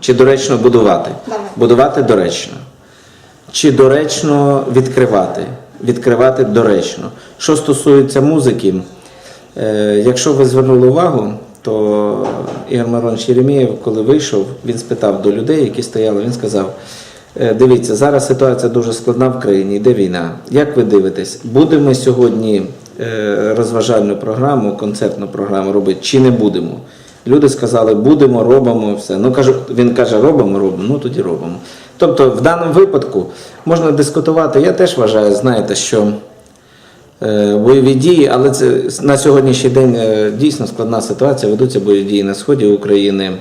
Чи доречно будувати? Давай. Будувати доречно. Чи доречно відкривати? Відкривати доречно. Що стосується музики, е, якщо ви звернули увагу, то Ігор Мирон Черемєєв, коли вийшов, він спитав до людей, які стояли, він сказав: «Е, дивіться, зараз ситуація дуже складна в країні, йде війна. Як ви дивитесь, будемо сьогодні е, розважальну програму, концертну програму робити, чи не будемо? Люди сказали, будемо, робимо все. Ну кажу, він каже, робимо, робимо, ну тоді робимо. Тобто, в даному випадку можна дискутувати. Я теж вважаю, знаєте, що е, бойові дії, але це на сьогоднішній день е, дійсно складна ситуація. Ведуться бойові дії на сході України.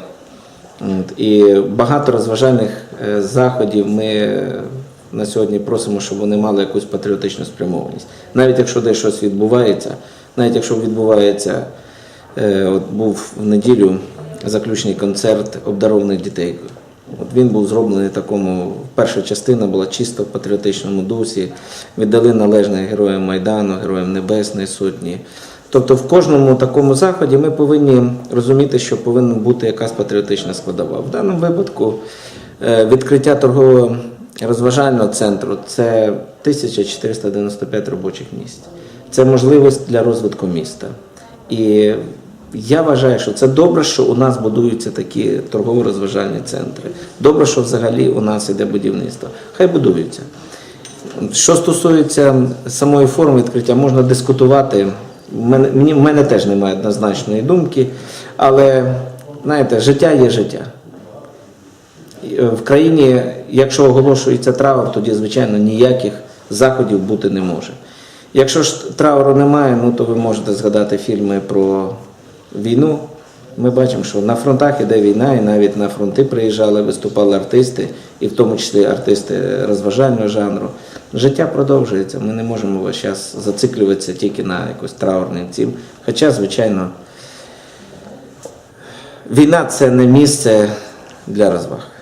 І багато розважальних е, заходів ми е, на сьогодні просимо, щоб вони мали якусь патріотичну спрямованість. Навіть якщо десь щось відбувається, навіть якщо відбувається, от був в неділю заключний концерт обдарованих дітей. От він був зроблений такому, перша частина була чисто в патріотичному дусі, віддали належне героям Майдану, героям Небесної Сотні. Тобто в кожному такому заході ми повинні розуміти, що повинна бути якась патріотична складова. В даному випадку е, відкриття торгового розважального центру це 1495 робочих місць. Це можливість для розвитку міста. І я вважаю, що це добре, що у нас будуються такі торгово-розважальні центри. Добре, що взагалі у нас іде будівництво. Хай будуються. Що стосується самої форми відкриття, можна дискутувати. В мене, мене теж немає однозначної думки, але знаєте, життя є життя. Е, В країні, якщо оголошується траур, тоді, звичайно, ніяких заходів бути не може. Якщо ж трауру немає, ну то ви можете згадати фільми про війну. Ми бачимо, що на фронтах іде війна, і навіть на фронти приїжджали, виступали артисти, і в тому числі артисти розважального жанру. Життя продовжується. Ми не можемо час зациклюватися тільки на якось траурним цім. Хоча, звичайно, війна це не місце для розваг.